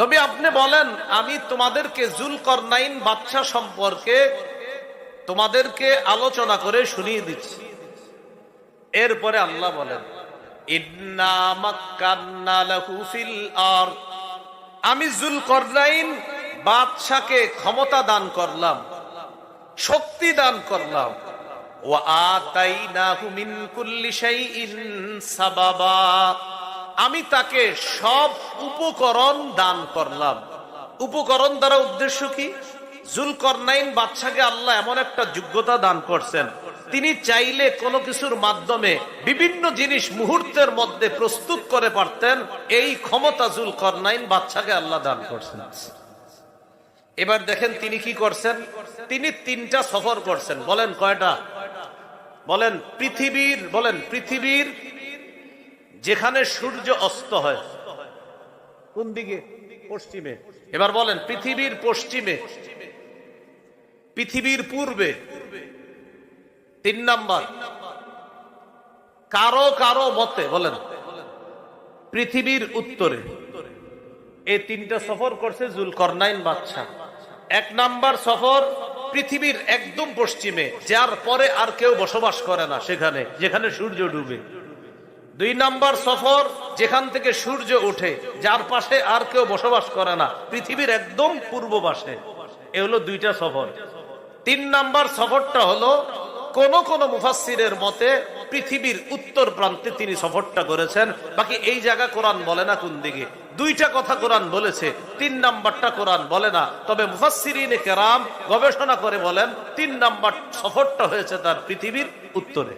নবী, আপনি বলেন, আমি তোমাদেরকে জুল জুলকরনাইন বাদশা সম্পর্কে তোমাদেরকে আলোচনা করে শুনিয়ে দিচ্ছি। এরপরে আল্লাহ বলেন আমি জুলকরনাইন বাদশাকে ক্ষমতা দান করলাম, শক্তি দান করলাম। ও আতাইনাহু মিন কুল্লি সাবাবা। আমি তাকে সব উপকরণ দান করলাম। উপকরণ দ্বারা উদ্দেশ্য কি? জুলকরনাইন বাদশাকে আল্লাহ এমন একটা যোগ্যতা দান করছেন। তিনি চাইলে কোনো কিছুর মাধ্যমে বিভিন্ন জিনিস মুহূর্তের মধ্যে প্রস্তুত করে পারতেন। এই ক্ষমতা জুলকরনাইন বাদশাকে আল্লাহ দান করছেন। এবার দেখেন তিনি কি করছেন? তিনি তিনটা সফর করছেন। বলেন কয়টা? বলেন পৃথিবীর বলেন পৃথিবীর যেখানে সূর্য অস্ত হয়। কোন দিকে? পশ্চিমে। এবার বলেন, পৃথিবীর পশ্চিমে। পৃথিবীর পূর্বে। তিন নাম্বার। কারও কারও মতে, বলেন, পৃথিবীর উত্তরে। এই তিনটা সফর করছে জুলকরনাইন বাদশাহ। এক নাম্বার সফর পৃথিবীর একদম পশ্চিমে, যার পরে আর কেউ বসবাস করে না সেখানে, যেখানে সূর্য ডুবে। দুই নাম্বার সফর, যেখান থেকে সূর্য ওঠে, যার পাশে আর কেউ বসবাস করে না, পৃথিবীর একদম পূর্ব পাশে। এ হলো দুইটা সফর। তিন নাম্বার সফরটা হলো, কোন কোন মুফাসিরের মতে পৃথিবীর উত্তর প্রান্তে তিনি সফরটা করেছেন। বাকি এই জায়গা কোরআন বলে না কোন দিকে। দুইটা কথা কোরআন বলেছে, তিন নাম্বারটা কোরআন বলে না। তবে মুফাসিরিনে কেরাম গবেষণা করে বলেন, তিন নাম্বার সফরটা হয়েছে তার পৃথিবীর উত্তরে।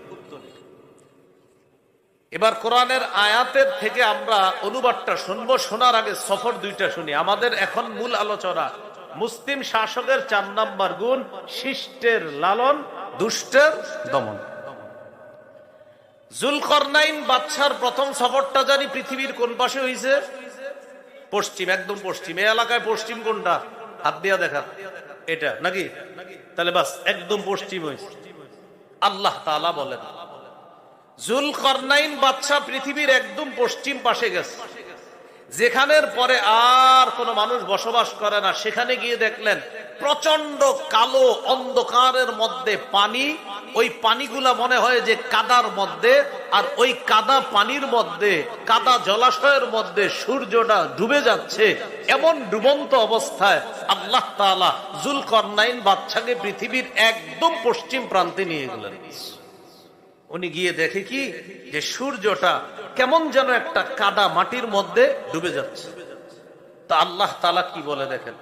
এবার কোরআনের আয়াতের থেকে আমরা অনুবাদটা শুনব। শোনার আগে সফর দুইটা শুনি। আমাদের এখন মূল আলোচনা। মুসলিম শাসকের চার নাম্বার গুণ, শিষ্টের লালন, দুষ্টের দমন। জুলকরনাইন বাদশার প্রথম সফরটা জানি পৃথিবীর কোন পাশে হয়েছে পশ্চিম, একদম পশ্চিম। এই এলাকায় পশ্চিম কোনটা? হাত দিয়া দেখা। এটা, নাকি? তাহলে বাস, একদম পশ্চিম হয়েছে আল্লাহ তাআলা বলেন। জুলকরনাইন বাদশাহ পৃথিবীর একদম পশ্চিম পাশে গেছে। যেখানের পরে আর কোনো মানুষ বসবাস করে না। সেখানে গিয়ে দেখলেন প্রচণ্ড কালো অন্ধকারের মধ্যে পানি। ওই পানিগুলা মনে হয় যে কাদার মধ্যে, আর ওই কাদা পানির মধ্যে, কাদা জলাশয়ের মধ্যে সূর্যটা ডুবে যাচ্ছে। এমন ডুবন্ত অবস্থায় আল্লাহ তাআলা জুলকরনাইন বাচ্চাকে পৃথিবীর একদম পশ্চিম প্রান্তে নিয়ে গেলেন। উনি গিয়ে দেখে কি যে সূর্যটা কেমন যেন একটা কাদা মাটির মধ্যে ডুবে যাচ্ছে তা আল্লাহ তালা কি বলে দেখেন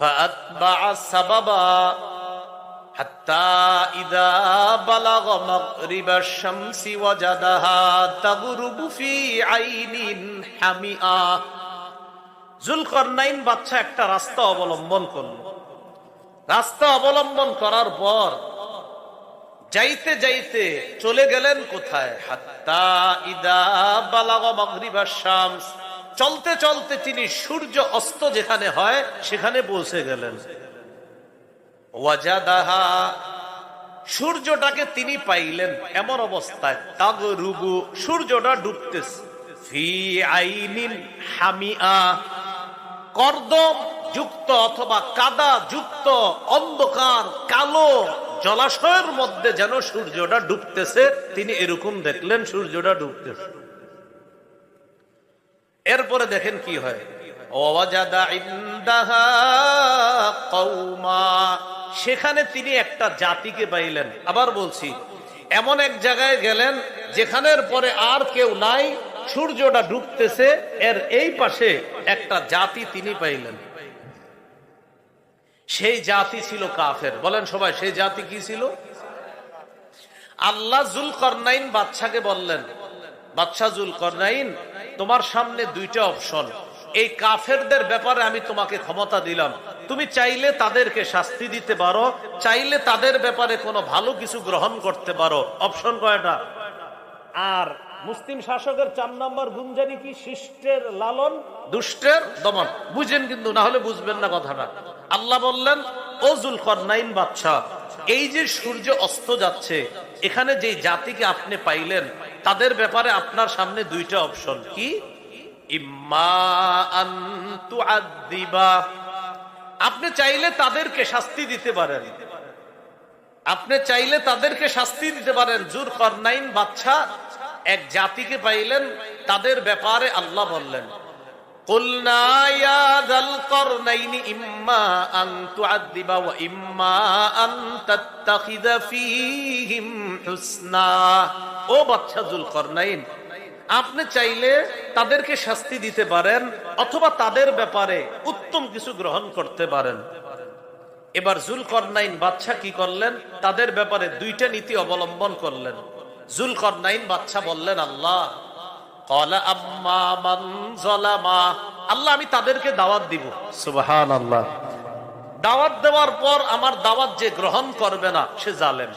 فأتبع سببا حتى إذا بلغ مغرب الشمس وجدها تغرب في عين حمئة জুলকরনাইন বাচ্চা একটা রাস্তা অবলম্বন করল রাস্তা অবলম্বন করার পর যাইতে যাইতে চলে গেলেন কোথায়? হাত্তা ইদা বালাগ চলতে চলতে তিনি সূর্য অস্ত যেখানে হয়, সেখানে পৌঁছে গেলেন। ওয়াজাদাহা, সূর্যটাকে তিনি পাইলেন এমন অবস্থায় তাগ রুবু সূর্যটা ডুবতেছে। ফি আইনিন হামিয়া, কর্দম যুক্ত অথবা কাদা যুক্ত অন্ধকার, কালো জলাশয়ের মধ্যে যেন সূর্যটা ডুবতেছে, তিনি এরকম দেখলেন সূর্যটা ডুবতেছে। এরপরে দেখেন কি হয়? সেখানে তিনি একটা জাতিকে পাইলেন। আবার বলছি, এমন এক জায়গায় গেলেন যেখানের পরে আর কেউ নাই, সূর্যটা ডুবতেছে, এর এই পাশে একটা জাতি তিনি পাইলেন। সেই জাতি ছিল কাফের। বলেন সবাই সেই জাতি কি ছিল? আল্লাহ জুল করনাইন বাচ্চাকে বললেন বাচ্চা জুল করনাইন তোমার সামনে দুইটা অপশন। এই কাফেরদের ব্যাপারে আমি তোমাকে ক্ষমতা দিলাম। তুমি চাইলে তাদেরকে শাস্তি দিতে পারো চাইলে তাদের ব্যাপারে কোনো ভালো কিছু গ্রহণ করতে পারো। অপশন কয়টা? আর মুসলিম শাসকের চার নম্বর গুঞ্জানি কি? শিষ্টের লালন? দুষ্টের দমন। বুঝেন কিন্তু না হলে বুঝবেন না কথাটা। আল্লাহ বললেন, ও জুলকরনাইন বাদশাহ এই যে সূর্য অস্ত যাচ্ছে, এখানে যে জাতিকে আপনি পাইলেন, তাদের ব্যাপারে আপনার সামনে দুইটা অপশন, কি। আপনি চাইলে তাদেরকে শাস্তি দিতে পারেন। আপনি চাইলে তাদেরকে শাস্তি দিতে পারেন। জুর করনাইন বাচ্চা এক জাতিকে পাইলেন, তাদের ব্যাপারে আল্লাহ বললেন। قلنا يا ذا القرنين إما أن تعذب وإما أن تتخذ فيهم حسنا ও বাচ্চা জুল করনাইন আপনি চাইলে তাদেরকে শাস্তি দিতে পারেন অথবা তাদের ব্যাপারে উত্তম কিছু গ্রহণ করতে পারেন এবার জুল করনাইন বাচ্চা কি করলেন তাদের ব্যাপারে দুইটা নীতি অবলম্বন করলেন জুল করনাইন বাচ্চা বললেন আল্লাহ আল্লাহ আমি তাদেরকে দাওয়াত দিব। সুবাহান আল্লাহ দাওয়াত দেওয়ার পর আমার দাওয়াত যে গ্রহণ করবে না সে জালেম।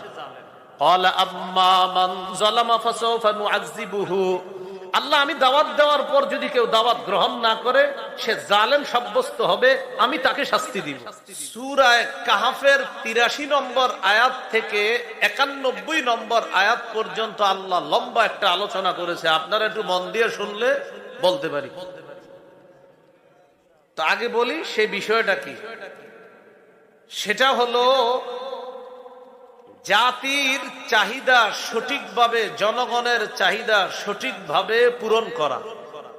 কলা আম্মা মান জলামা ফাসাউফা নুআযিবুহু আল্লাহ, আমি দাওয়াত দেওয়ার পর যদি কেউ দাওয়াত গ্রহণ না করে, সে জালেম সাব্যস্ত হবে, আমি তাকে শাস্তি দিব। সূরায়ে কাহাফের 83 নম্বর আয়াত থেকে 91 নম্বর আয়াত পর্যন্ত আল্লাহ লম্বা একটা আলোচনা করেছে। আপনারা একটু মন দিয়ে শুনলে বলতে পারি। তো আগে বলি সেই বিষয়টা কি? সেটা হলো জাতির চাহিদা সঠিকভাবে, জনগণের চাহিদা সঠিকভাবে পূরণ করা।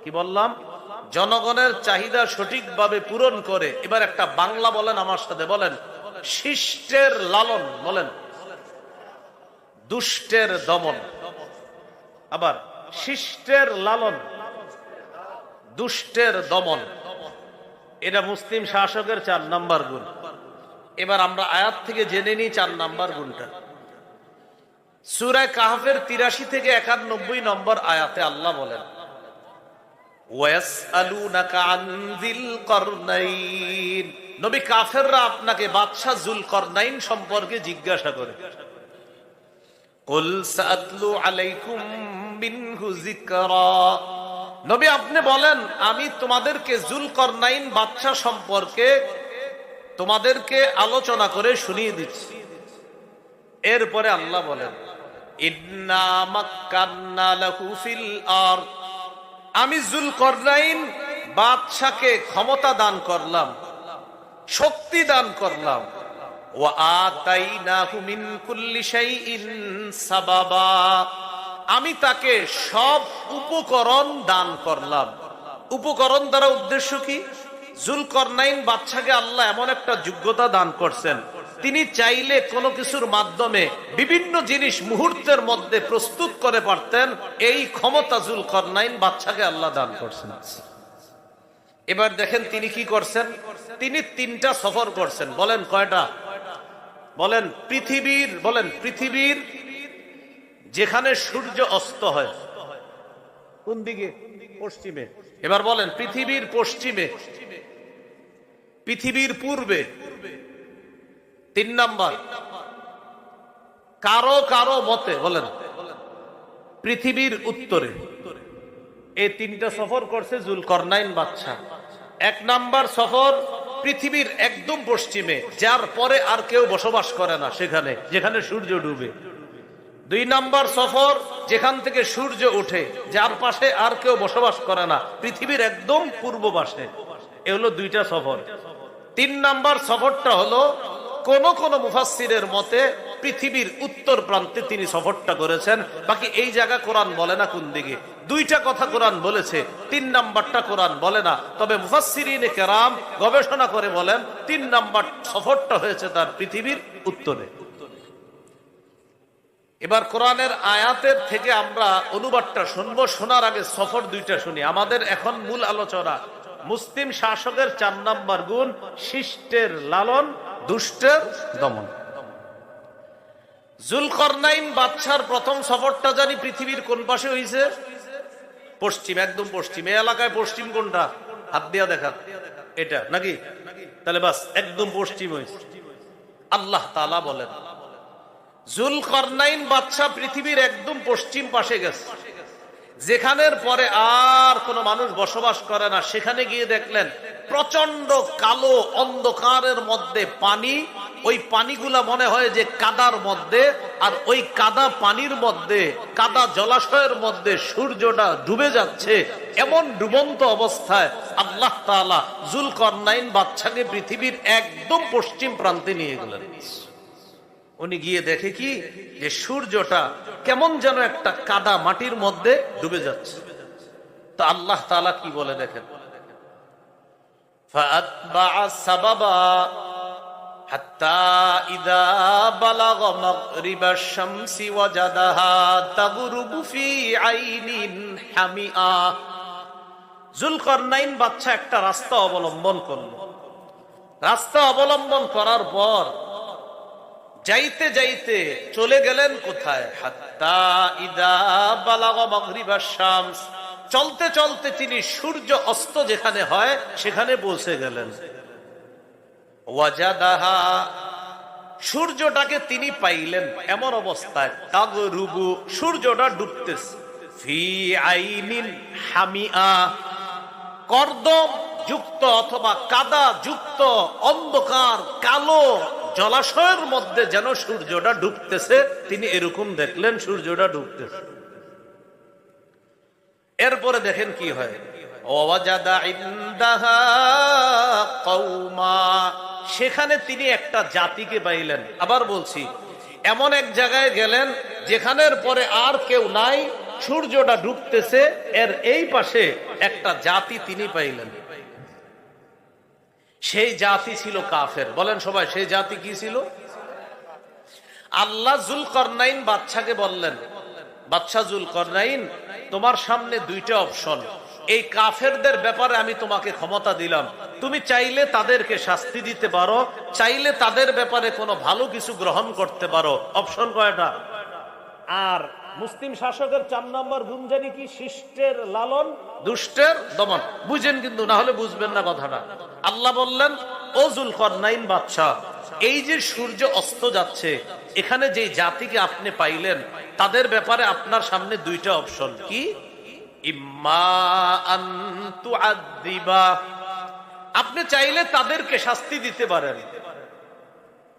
কি বললাম? জনগণের চাহিদা সঠিকভাবে পূরণ করে। এবার একটা বাংলা বলেন আমার সাথে, বলেন, শিষ্টের লালন, বলেন, দুষ্টের দমন। আবার, শিষ্টের লালন, দুষ্টের দমন। এটা মুসলিম শাসকের চার নাম্বার গুণ। এবার আমরা আয়াত থেকে জেনে নিই চার নাম্বার গুণটা। সুরায় কাহাফের তিরাশি থেকে একানব্বই নম্বর আয়াতে আল্লাহ বলেন আপনাকে সম্পর্কে জিজ্ঞাসা করে। নবী আপনি বলেন, আমি তোমাদেরকে জুল করনাইন বাদশা সম্পর্কে তোমাদেরকে আলোচনা করে শুনিয়ে দিচ্ছি। এরপরে আল্লাহ বলেন আমি জুল করনাইন বাদশাকে ক্ষমতা দান করলাম, শক্তি দান করলাম। ও মিন কুল্লি সাবাবা। আমি তাকে সব উপকরণ দান করলাম। উপকরণ দ্বারা উদ্দেশ্য কি? জুলকরনাইন বাচ্চাকে আল্লাহ এমন একটা যোগ্যতা দান করছেন। তিনি চাইলে কোনো কিছুর মাধ্যমে বিভিন্ন জিনিস মুহূর্তের মধ্যে প্রস্তুত করে পারতেন, এই ক্ষমতা জুলকরনাইন আল্লাহ দান করছেন। এবার দেখেন তিনি কি করছেন? তিনি তিনটা সফর করছেন। বলেন কয়টা? বলেন পৃথিবীর বলেন পৃথিবীর যেখানে সূর্য অস্ত হয়। কোন দিকে? পশ্চিমে। এবার বলেন পৃথিবীর পশ্চিমে। পৃথিবীর পূর্বে। তিন নাম্বার। কারও কারও মতে, বলেন, পৃথিবীর উত্তরে। এই তিনটা সফর করছে জুলকরনাইন বাচ্চা এক নাম্বার সফর পৃথিবীর একদম পশ্চিমে, যার পরে আর কেউ বসবাস করে না সেখানে, যেখানে সূর্য ডুবে। দুই নাম্বার সফর যেখান থেকে সূর্য উঠে যার পাশে আর কেউ বসবাস করে না, পৃথিবীর একদম পূর্ব পাশে এ হলো দুইটা সফর। তিন নাম্বার সফরটা হলো, কোন কোন মুফাসিরের মতে পৃথিবীর উত্তর প্রান্তে তিনি সফরটা করেছেন। বাকি এই জায়গা কোরআন বলে না কোন দিকে। দুইটা কথা কোরআন বলেছে, তিন নাম্বারটা কোরআন বলে না। তবে মুফাসিরিনে কেরাম গবেষণা করে বলেন, তিন নাম্বার সফরটা হয়েছে তার পৃথিবীর উত্তরে। এবার কোরআনের আয়াতের থেকে আমরা অনুবাদটা শুনব, শোনার আগে সফর দুইটা শুনি। আমাদের এখন মূল আলোচনা মুসলিম শাসকের চার নম্বর গুণ, শিষ্টের লালন, দুষ্টের দমন। জুলকরনাইন বাচ্চার প্রথম সফরটা জানি পৃথিবীর কোন পাশে হয়েছে পশ্চিম, একদম পশ্চিম। এই এলাকায় পশ্চিম কোনটা? হাত দিয়া দেখা। এটা, নাকি? তাহলে বাস, একদম পশ্চিম হয়েছে আল্লাহ তালা বলেন জুল করনাইন বাচ্চা পৃথিবীর একদম পশ্চিম পাশে গেছে। যেখানের পরে আর কোন মানুষ বসবাস করে না, সেখানে গিয়ে দেখলেন প্রচণ্ড কালো অন্ধকারের মধ্যে পানি। ওই পানিগুলা মনে হয় যে কাদার মধ্যে, আর ওই কাদা পানির মধ্যে, কাদা জলাশয়ের মধ্যে সূর্যটা ডুবে যাচ্ছে এমন ডুবন্ত অবস্থায় আল্লাহ তাআলা জুলকরনাইন বাচ্চাকে পৃথিবীর একদম পশ্চিম প্রান্তে নিয়ে গেলেন। উনি গিয়ে দেখে কি যে সূর্যটা কেমন যেন একটা কাদা মাটির মধ্যে ডুবে যাচ্ছে তো আল্লাহ তাআলা কি বলে দেখেন فأتبع سببا حتى إذا بلغ مغرب الشمس وجدها تغرب في عين حمئة জুলকরনাইন বাচ্চা একটা রাস্তা অবলম্বন করল রাস্তা অবলম্বন করার পর যাইতে যাইতে চলে গেলেন কোথায়? হাত্তা ইদা চলতে চলতে তিনি সূর্য অস্ত যেখানে হয়, সেখানে পৌঁছে গেলেন। ওয়াজাদাহা, সূর্যটাকে তিনি পাইলেন এমন অবস্থায়, তাগরুবু সূর্যটা ডুবতেছে। ফি আইনিন হামিআ কর্দম যুক্ত অথবা কাদা যুক্ত, অন্ধকার, কালো জলাশয়ের মধ্যে যেন সূর্যটা ডুবতেছে, তিনি এরকম দেখলেন সূর্যটা ডুবতেছে। এরপরে দেখেন কি হয়। সেখানে তিনি একটা জাতিকে পাইলেন। আবার বলছি, এমন এক জায়গায় গেলেন যেখানের পরে আর কেউ নাই, সূর্যটা ডুবতেছে, এর এই পাশে একটা জাতি তিনি পাইলেন। সেই জাতি ছিল কাফের। বলেন সবাই, সেই জাতি কি ছিল? আল্লাহ জুল করনাইন বাচ্চাকে বললেন বাচ্চা জুল করনাইন তোমার সামনে দুইটা অপশন। এই কাফেরদের ব্যাপারে আমি তোমাকে ক্ষমতা দিলাম। তুমি চাইলে তাদেরকে শাস্তি দিতে পারো, চাইলে তাদের ব্যাপারে কোনো ভালো কিছু গ্রহণ করতে পারো। অপশন কয়টা? আর মুসলিম শাসকের চার নম্বর গুঞ্জানি কি? শিষ্টের লালন দুষ্টের দমন। বুঝেন কিন্তু, না হলে বুঝবেন না কথাটা। আল্লাহ বললেন, ও জুলকরনাইন বাদশাহ, এই যে সূর্য অস্ত যাচ্ছে, এখানে যে জাতিকে আপনি পাইলেন, তাদের ব্যাপারে আপনার সামনে দুইটা অপশন। কি। আপনি চাইলে তাদেরকে শাস্তি দিতে পারেন।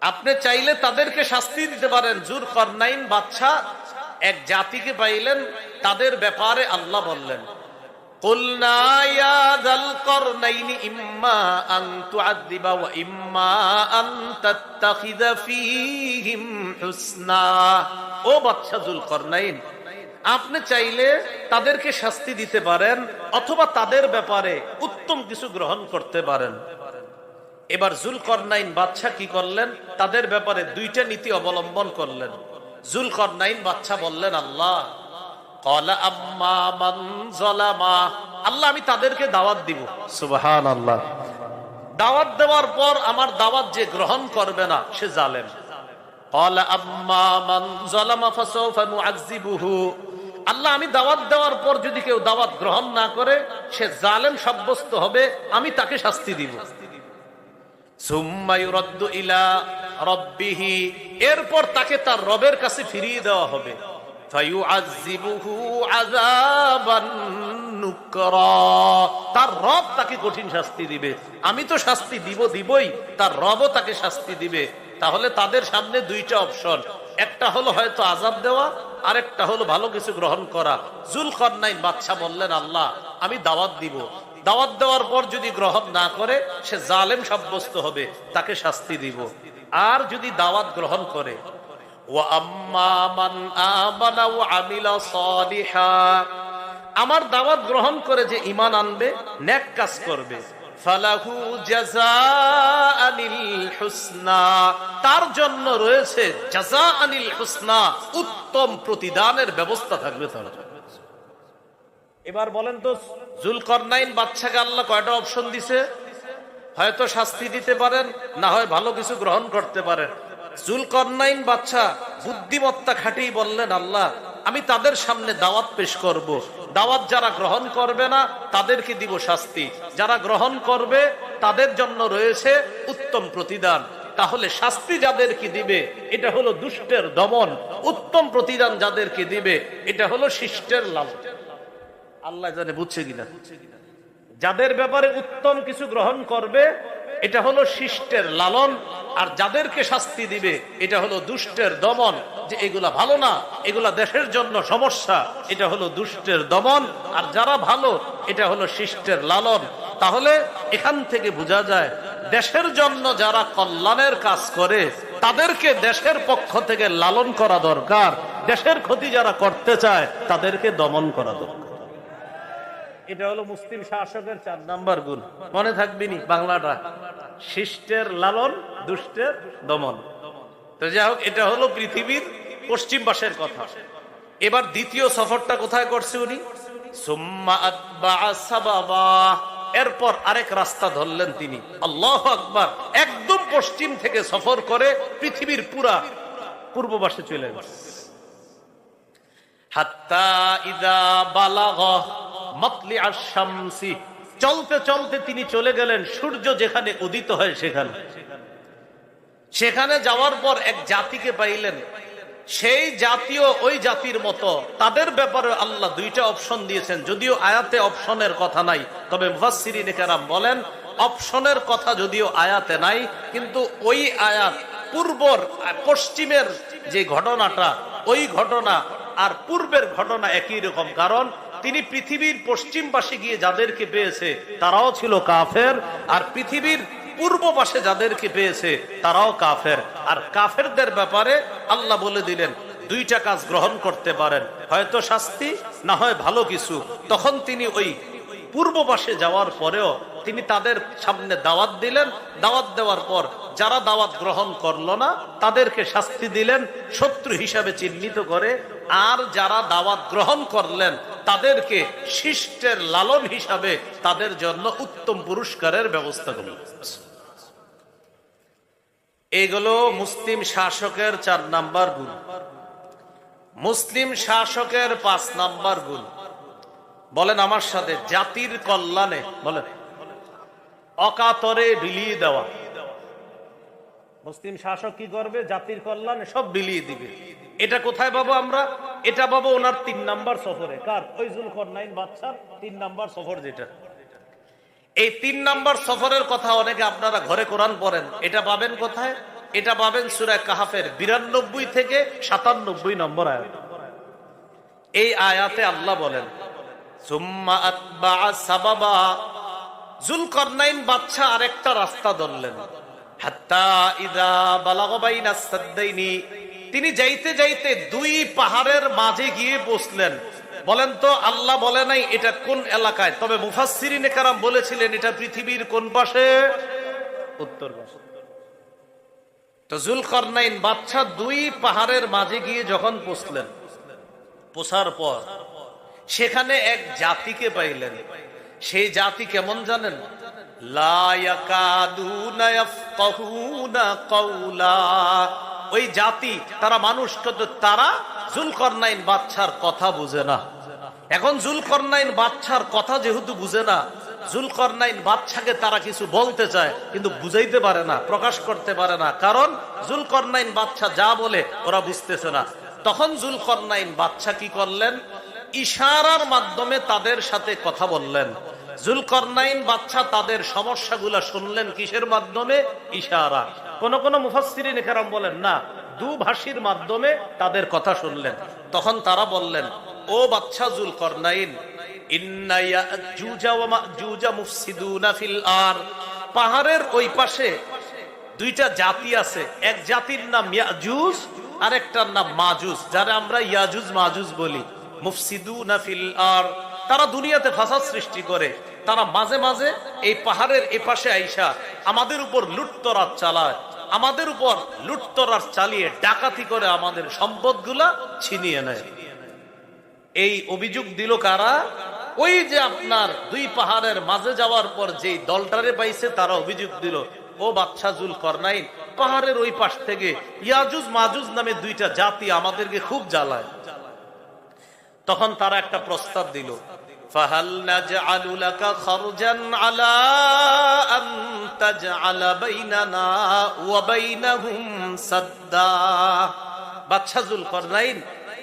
আপনি চাইলে তাদেরকে শাস্তি দিতে পারেন। জুর করনাইন বাদশাহ, এক জাতিকে পাইলেন, তাদের ব্যাপারে আল্লাহ বললেন। قلنا يا ذا القرنين إما أن تعذب وإما أن تتخذ فيهم حسنا ও বাদশা জুল করনাইন আপনি চাইলে তাদেরকে শাস্তি দিতে পারেন অথবা তাদের ব্যাপারে উত্তম কিছু গ্রহণ করতে পারেন এবার জুলকরনাইন বাদশাহ কি করলেন তাদের ব্যাপারে দুইটা নীতি অবলম্বন করলেন জুলকরনাইন বাদশাহ বললেন আল্লাহ আল্লাহ আমি তাদেরকে দাওয়াত দিব। সুবহান আল্লাহ দাওয়াত দেওয়ার পর আমার দাওয়াত যে গ্রহণ করবে না সে জালেম। মান আল্লাহ আমি দাওয়াত দেওয়ার পর যদি কেউ দাওয়াত গ্রহণ না করে সে জালেম সাব্যস্ত হবে আমি তাকে শাস্তি দিব। ইলা এরপর তাকে তার রবের কাছে ফিরিয়ে দেওয়া হবে। তার রব তাকে কঠিন শাস্তি দিবে। আমি তো শাস্তি দিব, দিবই। তার রবও তাকে শাস্তি দিবে। তাহলে তাদের সামনে দুইটা অপশন। একটা হলো হয়তো আজাব দেওয়া, আরেকটা হলো ভালো কিছু গ্রহণ করা। জুল কন্যাই বাচ্চা বললেন, আল্লাহ, আমি দাওয়াত দিব। দাওয়াত দেওয়ার পর যদি গ্রহণ না করে, সে জালেম সাব্যস্ত হবে, তাকে শাস্তি দিব। আর যদি দাওয়াত গ্রহণ করে আমার দাওয়াত গ্রহণ করে যে ইমান আনবে, নেক কাজ করবে। তার জন্য রয়েছে জাযাআনিল হুসনা উত্তম প্রতিদানের ব্যবস্থা থাকবে তার এবার বলেন তো, জুলকরনাইন বাচ্চাকে আল্লাহ কয়টা অপশন দিছে? হয়তো শাস্তি দিতে পারেন, না হয় ভালো কিছু গ্রহণ করতে পারেন। জুলকরনাইন বাচ্চা বুদ্ধিমত্তা খাটিয়ে বললেন, আল্লাহ, আমি তাদের সামনে দাওয়াত পেশ করব। দাওয়াত যারা গ্রহণ করবে না, তাদেরকে দিব শাস্তি। যারা গ্রহণ করবে, তাদের জন্য রয়েছে উত্তম প্রতিদান। তাহলে শাস্তি যাদেরকে দিবে, এটা হলো দুষ্টের দমন। উত্তম প্রতিদান যাদেরকে দিবে, এটা হলো শিষ্টের লাভ আল্লাহ জানে বুঝছে কিনা? যাদের ব্যাপারে উত্তম কিছু গ্রহণ করবে এটা হলো শিষ্টের লালন, আর যাদেরকে শাস্তি দিবে, এটা হলো দুষ্টের দমন, যে এগুলা ভালো না, এগুলা দেশের জন্য সমস্যা, এটা হলো দুষ্টের দমন, আর যারা ভালো, এটা হলো শিষ্টের লালন। তাহলে এখান থেকে বোঝা যায়, দেশের জন্য যারা কল্যাণের কাজ করে, তাদেরকে দেশের পক্ষ থেকে লালন করা দরকার। দেশের ক্ষতি যারা করতে চায়, তাদেরকে দমন করা দরকার। এটা হলো মুসলিম শাসকের চার নাম্বার গুণ। মনে থাকবিনি বাংলাটা। শিষ্টের লালন, দুষ্টের দমন। তো যাই হোক, এটা হলো পৃথিবীর পশ্চিম পাশের কথা। এবার দ্বিতীয় সফরটা কোথায় করছে উনি। এরপর আরেক রাস্তা ধরলেন তিনি। আল্লাহ আকবার। একদম পশ্চিম থেকে সফর করে পৃথিবীর পুরা পূর্ব পাশে চলে গেছে। হাত্তা ইদা বালাগ চলতে চলতে তিনি চলে গেলেন সূর্য যেখানে উদিত হয় সেখানে। সেখানে যাওয়ার পর এক জাতিকে পাইলেন। সেই জাতীয় ওই জাতির মতো। তাদের ব্যাপারে আল্লাহ দুইটা অপশন দিয়েছেন। যদিও আয়াতে অপশনের কথা নাই, তবে মুফাসসিরিন কেরাম বলেন, অপশনের কথা যদিও আয়াতে নাই, কিন্তু ওই আয়াত পূর্বর, পশ্চিমের যে ঘটনাটা, ওই ঘটনা আর পূর্বের ঘটনা একই রকম। কারণ তিনি পৃথিবীর পশ্চিম পাশে গিয়ে যাদেরকে পেয়েছে, তারাও ছিল কাফের, আর পৃথিবীর পূর্ব পাশে যাদেরকে পেয়েছে, তারাও কাফের। আর কাফেরদের ব্যাপারে আল্লাহ বলে দিলেন, দুইটা কাজ গ্রহণ করতে পারেন, হয়তো শাস্তি, না হয় ভালো কিছু। তখন তিনি ওই পূর্ব পাশে যাওয়ার পরেও তিনি তাদের সামনে দাওয়াত দিলেন। দাওয়াত দেওয়ার পর যারা দাওয়াত গ্রহণ করল না, তাদেরকে শাস্তি দিলেন, শত্রু হিসাবে চিহ্নিত করে। আর যারা দাওয়াত গ্রহণ করলেন, তাদেরকে শিষ্টের লালন হিসাবে তাদের জন্য উত্তম পুরস্কারের ব্যবস্থা করলেন। এগুলো মুসলিম শাসকের চার নাম্বার গুণ। মুসলিম শাসকের পাঁচ নাম্বার গুণ। বলেন আমার সাথে, জাতির কল্যাণে, বলেন, অকাতরে বিলিয়ে দেওয়া। মুসলিম শাসক কি করবে? জাতির কল্যাণে, সব বিলিয়ে দিবে। এটা কোথায় পাবো আমরা? এটা পাবো ওনার তিন নাম্বার সফরে। কার? ফৈজুল করনাইন বাচ্চার তিন নাম্বার সফর যেটা। এই তিন নাম্বার সফরের কথা অনেকে আপনারা ঘরে কোরআন পড়েন। এটা পাবেন কোথায়? এটা পাবেন সুরায় কাহাফের বিরানব্বই থেকে সাতানব্বই নম্বর আয়াত। এই আয়াতে আল্লাহ বলেন জুলকরনাইন বাচ্চা আরেকটা রাস্তা ধরলেন। তিনি যাইতে যাইতে দুই পাহাড়ের মাঝে গিয়ে বসলেন। বলেন তো, আল্লাহ বলে নাই এটা কোন এলাকায়? তবে মুফাসসিরিনে কারাম বলেছিলেন, এটা পৃথিবীর কোন পাশে? উত্তর বাচ্চা দুই পাহাড়ের মাঝে গিয়ে যখন পৌঁছলেন পোষার পর, সেখানে এক জাতিকে পাইলেন। সেই জাতি কেমন জানেন? ওই জাতি, তারা মানুষ তারা জুলকরনাইন বাচ্চার কথা বুঝে না। এখন জুলকরনাইন বাচ্চার কথা যেহেতু বুঝে না, জুলকরনাইন বাচ্চাকে তারা কিছু বলতে চায়, কিন্তু বুঝাইতে পারে না, প্রকাশ করতে পারে না। কারণ জুলকরনাইন বাচ্চা যা বলে, ওরা বুঝতেছে না। তখন জুলকরনাইন বাচ্চা কি করলেন? ইশারার মাধ্যমে তাদের সাথে কথা বললেন। জুলকরনাইন বাচ্চা তাদের সমস্যাগুলো শুনলেন কিসের মাধ্যমে? ইশারা। কোন কোন মুফাসসিরিন কেরাম বলেন, না মাধ্যমে তাদের কথা শুনলেন। তখন তারা বললেন, ও বাচ্চা পাহাড়ের ওই পাশে দুইটা জাতি আছে। এক জাতির নাম ইয়াজুজ আর একটার নাম মাজুজ, যারা আমরা ইয়াজুজ মাজুজ বলি। মুফসিদু নাফিল আর। তারা দুনিয়াতে ফাসাদ সৃষ্টি করে। তারা মাঝে মাঝে এই পাহাড়ের এপাশে আইসা আমাদের উপর লুটতরাজ চালায়। আমাদের উপর লুটতরাজ চালিয়ে ডাকাতি করে আমাদের সম্পদগুলা ছিনিয়ে নেয়। এই অভিযোগ দিল কারা? ওই যে আপনার দুই পাহাড়ের মাঝে যাওয়ার পর যেই দলটারে পাইছে, তারা অভিযোগ দিল, ও বাচ্চা জুল করনাইন পাহাড়ের ওই পাশ থেকে ইয়াজুজ মাজুজ নামে দুইটা জাতি আমাদেরকে খুব জ্বালায়। তখন তারা একটা প্রস্তাব দিল فهل نجعل لك خرجا على أن تجعل بيننا وبينهم سدا বাদশা জুল করনাইন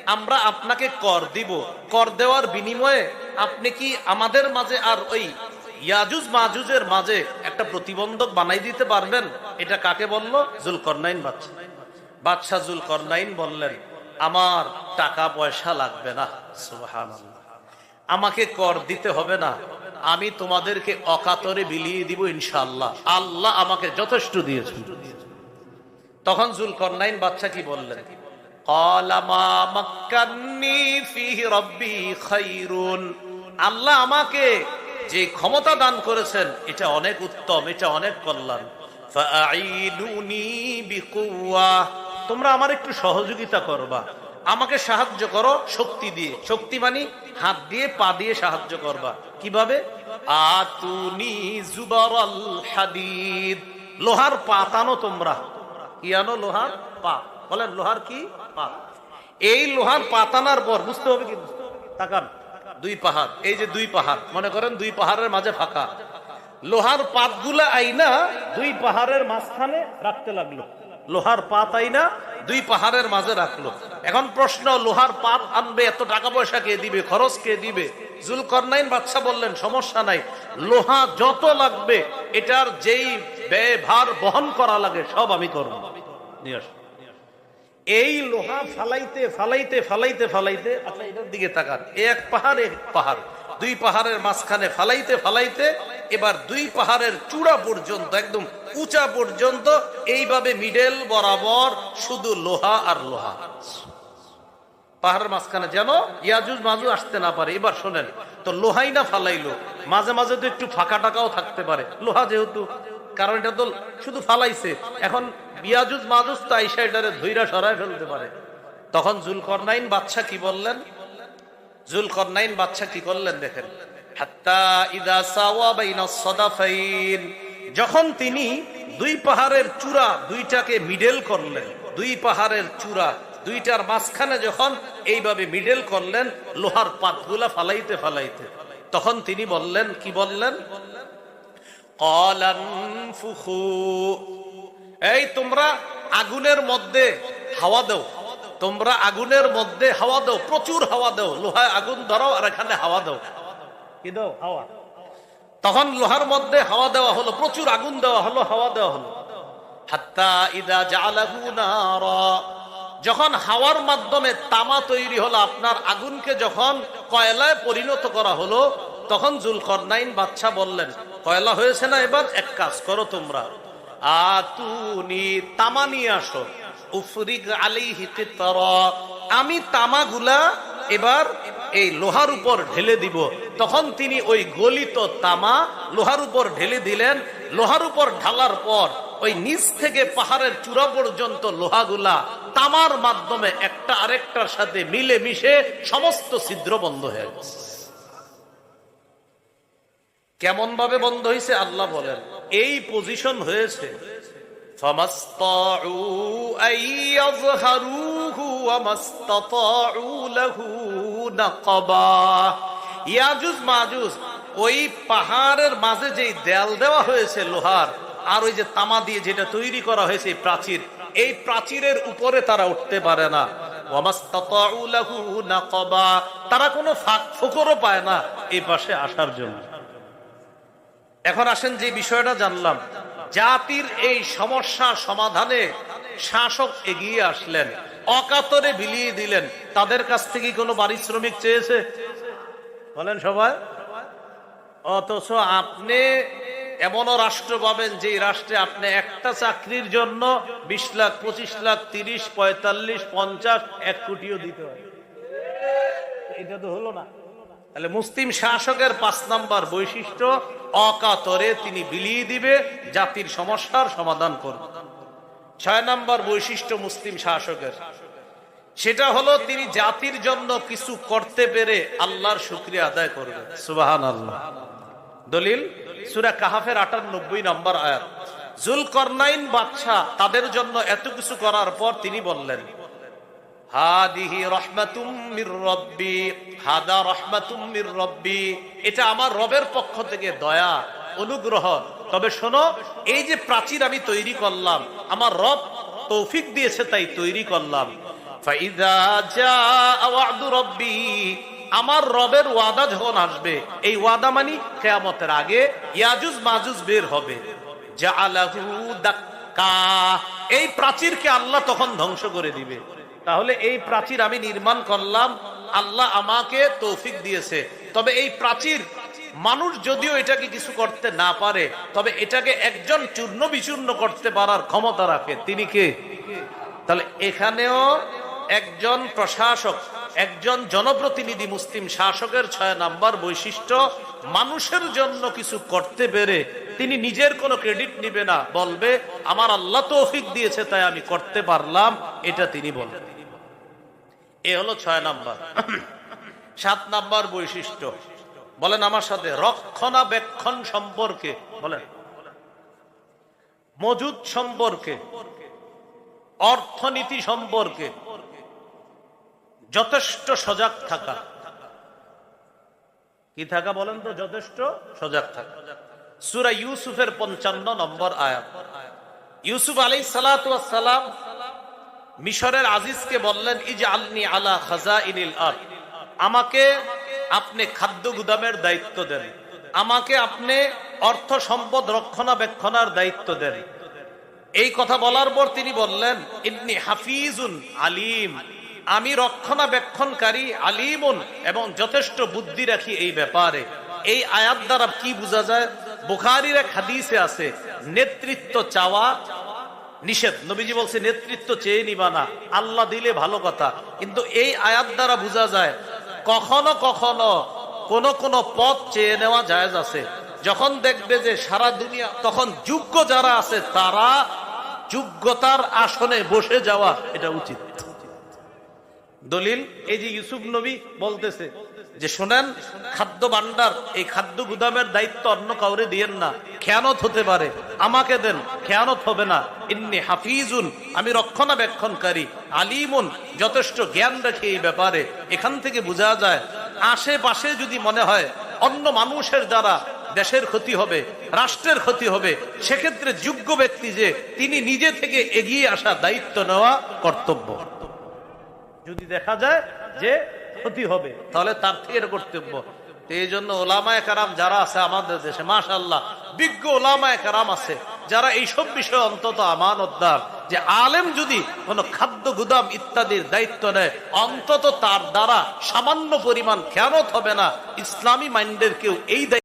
আমরা আপনাকে কর দিব কর দেওয়ার বিনিময়ে আপনি কি আমাদের মাঝে আর ওই ইয়াজুজ মাজুজের মাঝে একটা প্রতিবন্ধক বানাই দিতে পারবেন এটা কাকে বলল জুলকরনাইন বাচ্চা বাদশাহ জুলকরনাইন বললেন আমার টাকা পয়সা লাগবে না সুবহানাল্লাহ আমাকে কর দিতে হবে না। আমি তোমাদেরকে অকাতরে বিলিয়ে দিব ইনশাল্লাহ আল্লাহ আমাকে যথেষ্ট দিয়েছে তখন জুল করনাইন বাচ্চা কি বললেন? আল্লাহ আমাকে যে ক্ষমতা দান করেছেন, এটা অনেক উত্তম, এটা অনেক কল্যাণ। তোমরা আমার একটু সহযোগিতা করবা। আমাকে সাহায্য করো শক্তি দিয়ে। শক্তি মানে হাত দিয়ে, পা দিয়ে সাহায্য করবা। কীভাবে? আতুনি জুবারাল হাদিদ। লোহার পাতানো তোমরা। আনো? লোহার পা বলেন, লোহার কি? পা এই লোহার পাতানার পর, বুঝতে হবে কি তাকান। দুই পাহাড়। এই যে দুই পাহাড়। মনে করেন দুই পাহাড়ের মাঝে ফাঁকা। লোহার পাতগুলা আইনা দুই পাহাড়ের মাঝখানে রাখতে লাগল। লোহার পাত আইনা দুই পাহাড়ের মাঝে রাখল। এখন প্রশ্ন, লোহার পাত আনবে, এত টাকা পয়সা কে দিবে, খরচ কে দিবে? জুলকরনাইন বাচ্চা বললেন, সমস্যা নাই। লোহা যত লাগবে, এটার যেই ব্যয় ভার বহন করা লাগে, সব আমি করব। এই লোহা ফালাইতে ফালাইতে ফালাইতে ফালাইতে আচ্ছা এটার দিকে তাকান। এক পাহাড় এক পাহাড়। দুই পাহাড়ের মাঝখানে ফালাইতে ফালাইতে, এবার দুই পাহাড়ের চূড়া পর্যন্ত একদম উঁচা পর্যন্ত এইভাবে মিডেল বরাবর শুধু লোহা আর লোহা। পাহাড়ের মাঝখানে যেন ইয়াজুজ মাজু আসতে না পারে। এবার শোনেন, তো লোহাই না ফালাইলো? মাঝে মাঝে তো একটু ফাঁকা টাকাও থাকতে পারে। লোহা যেহেতু, কারণ এটা তো শুধু ফালাইছে। এখন বিয়াজুজ মাজুজ তো আইসা এটারে ধৈরা সরায় ফেলতে পারে। তখন জুলকরনাইন বাচ্চা কি বললেন? জুলকরনাইন বাচ্চা কি করলেন দেখেন? হাত্তা ইদা সাওয়া বাইনা সদাফাইন। যখন তিনি দুই পাহাড়ের চূড়া দুইটাকে মিডল করলেন, দুই পাহাড়ের চূড়া দুইটার মাঝখানে যখন এইভাবে মিডল করলেন, লোহার পাতগুলা ফালাইতে ফালাইতে, তখন তিনি বললেন, কি বললেন? এই তোমরা আগুনের মধ্যে হাওয়া দাও, তোমরা আগুনের মধ্যে হাওয়া দাও, প্রচুর হাওয়া দাও, লোহায় আগুন ধরো আর এখানে হাওয়া দাও। কি দাও? হাওয়া। তখন লোহার মধ্যে হাওয়া দেওয়া হলো, প্রচুর আগুন দেওয়া হলো, হাওয়া দেওয়া হলো। যখন হাওয়ার মাধ্যমে তামা তৈরি হলো, আপনার আগুনকে যখন কয়লায় পরিণত করা হলো, তখন জুলকরনাইন বাচ্চা বললেন, কয়লা হয়েছে না এবার? এক কাজ করো তোমরা। আ আতুনি তামা নিয়ে আসো। উফরিক আলাইহি কিতরা আমি তামাগুলা এবার এই লোহার উপর ঢেলে দিব। তখন তিনি ওই গলিত তামা লোহার উপর ঢেলে দিলেন। লোহার উপর ঢালার পর ওই নিচ থেকে পাহাড়ের চূড়া পর্যন্ত লোহাগুলা তামার মাধ্যমে একটা আরেকটার সাথে মিলে মিশে সমস্ত ছিদ্র বন্ধ হয়ে গেছে। কেমন ভাবে বন্ধ হয়েছে আল্লাহ বলেন, এই পজিশন হয়েছে فَمَسْطَاعُوا أَن يَظْهَرُوهُ وَمَا اسْتَطَاعُوا لَهُ نَقَبًا ইয়াজুজ মাজুজ ওই পাহাড়ের মাঝে যেই দেয়াল দেওয়া হয়েছে লোহার আর ওই যে তামা দিয়ে যেটা তৈরি করা হয়েছে এই প্রাচীর এই প্রাচীরের উপরে তারা উঠতে পারে না ওয়ামা اسْتَطَاعُوا لَهُ نَقَبًا তারা কোনো ফাঁক ফোকরও পায় না এই পাশে আসার জন্য এখন আসেন যে বিষয়টা জানলাম জাতির এই সমস্যা সমাধানে শাসক এগিয়ে আসলেন, অকাতরে বিলিয়ে দিলেন। তাদের কাছ থেকে কোনো পারিশ্রমিক চেয়েছে? বলেন সবাই। অথচ আপনি এমনও রাষ্ট্র পাবেন যে রাষ্ট্রে আপনি একটা চাকরির জন্য বিশ লাখ, পঁচিশ লাখ, তিরিশ, পঁয়তাল্লিশ, পঞ্চাশ, এক কোটিও দিতে হয় এটা তো হলো না। তাহলে মুসলিম শাসকের পাঁচ নাম্বার বৈশিষ্ট্য, অকাতরে তিনি বিলিয়ে দিবে, জাতির সমস্যার সমাধান করবে। ছয় নাম্বার বৈশিষ্ট্য মুসলিম শাসকের। সেটা হলো তিনি জাতির জন্য কিছু করতে পেরে আল্লাহর শুক্রিয়া আদায় করবে। সুবাহান আল্লাহ দলিল, সুরা কাহাফের আটানব্বই নম্বর আয়াত। জুল করনাইন বাদশাহ তাদের জন্য এত কিছু করার পর তিনি বললেন এটা আমার রবের পক্ষ থেকে দয়া, অনুগ্রহ। তবে শোনো, এই যে প্রাচীর আমি তৈরি করলাম, আমার রব তৌফিক দিয়েছে তাই তৈরি করলাম। আমার রবের ওয়াদা যখন আসবে, এই ওয়াদা মানি কেয়ামতের আগে ইয়াজুজ মাজুজ বের হবে। জাআলাহু দাক্কা। এই প্রাচীরকে আল্লাহ তখন ধ্বংস করে দিবে। তাহলে এই প্রাচীর আমি নির্মাণ করলাম, আল্লাহ আমাকে তৌফিক দিয়েছে। তবে এই প্রাচীর, মানুষ যদিও এটাকে কিছু করতে না পারে, তবে এটাকে একজন চূর্ণ বিচূর্ণ করতে পারার ক্ষমতা রাখে। তিনি কে? তাহলে এখানেও একজন প্রশাসক, একজন জনপ্রতিনিধি মুসলিম শাসকের ছয় নাম্বার বৈশিষ্ট্য, মানুষের জন্য কিছু করতে পেরে তিনি নিজের কোনো ক্রেডিট নিবে না, বলবে, আমার আল্লাহ তৌফিক দিয়েছে, তাই আমি করতে পারলাম। এটা তিনি বলবেন। এ হলো ছয় নাম্বার। সাত নাম্বার বৈশিষ্ট্য। বলেন আমার সাথে রক্ষণাবেক্ষণ সম্পর্কে। বলেন। মজুদ সম্পর্কে। অর্থনীতি সম্পর্কে। যথেষ্ট সজাগ থাকা। কি থাকা বলেন তো? যথেষ্ট সজাগ থাকা। সুরা ইউসুফের পঞ্চান্ন নম্বর আয়াত। ইউসুফ আলী সালাম মিশরের আজিজকে বললেন ইজ আলনি আলা খাজা ইনিল আর আমাকে আপনি খাদ্য গুদামের দায়িত্ব দেন। আমাকে আপনি অর্থ সম্পদ রক্ষণাবেক্ষণার দায়িত্ব দেন। এই কথা বলার পর তিনি বললেন, ইন্নি হাফিজুন আলিম। আমি রক্ষণাবেক্ষণকারী, আলিমুন এবং যথেষ্ট বুদ্ধি রাখি এই ব্যাপারে। এই আয়াত দ্বারা কি বোঝা যায়? বুখারির এক হাদিসে আছে, নেতৃত্ব চাওয়া নিষেধ। নবীজি বলছে, নেতৃত্ব চেয়ে নিবা না। আল্লাহ দিলে ভালো কথা। কিন্তু এই আয়াত দ্বারা বোঝা যায়, কখনো কখনো কোন কোন পথ চেয়ে নেওয়া জায়েজ আছে। যখন দেখবে যে সারা দুনিয়া, তখন যোগ্য যারা আছে, তারা যোগ্যতার আসনে বসে যাওয়া এটা উচিত। দলিল, এই যে ইউসুফ নবী বলতেছে যে, শোনেন, খাদ্য ভান্ডার এই খাদ্য গুদামের দায়িত্ব অন্য কাউরে দিয়েন না। খেয়ানত হতে পারে। আমাকে দেন, খেয়ানত হবে না। ইন্নি হাফিজুন, আমি রক্ষণাবেক্ষণকারী, আলিমুন, যথেষ্ট জ্ঞান রাখি এই ব্যাপারে। এখান থেকে বোঝা যায়, আশেপাশে যদি মনে হয় অন্য মানুষের দ্বারা দেশের ক্ষতি হবে, রাষ্ট্রের ক্ষতি হবে, সেক্ষেত্রে যোগ্য ব্যক্তি যে, তিনি নিজে থেকে এগিয়ে আসা দায়িত্ব নেওয়া কর্তব্য। যদি দেখা যায় যে ক্ষতি হবে, তাহলে তার থেকে এটা কর্তব্য। এই জন্য ওলামায় কারাম যারা আছে আমাদের দেশে মাশাল্লাহ বিজ্ঞ ওলামায় কারাম আছে, যারা এইসব বিষয়ে অন্তত আমানতদার যে আলেম যদি কোনো খাদ্য গুদাম ইত্যাদির দায়িত্ব নেয়, অন্তত তার দ্বারা সামান্য পরিমাণ খেয়ানত হবে না। ইসলামী মাইন্ডের কেউ এই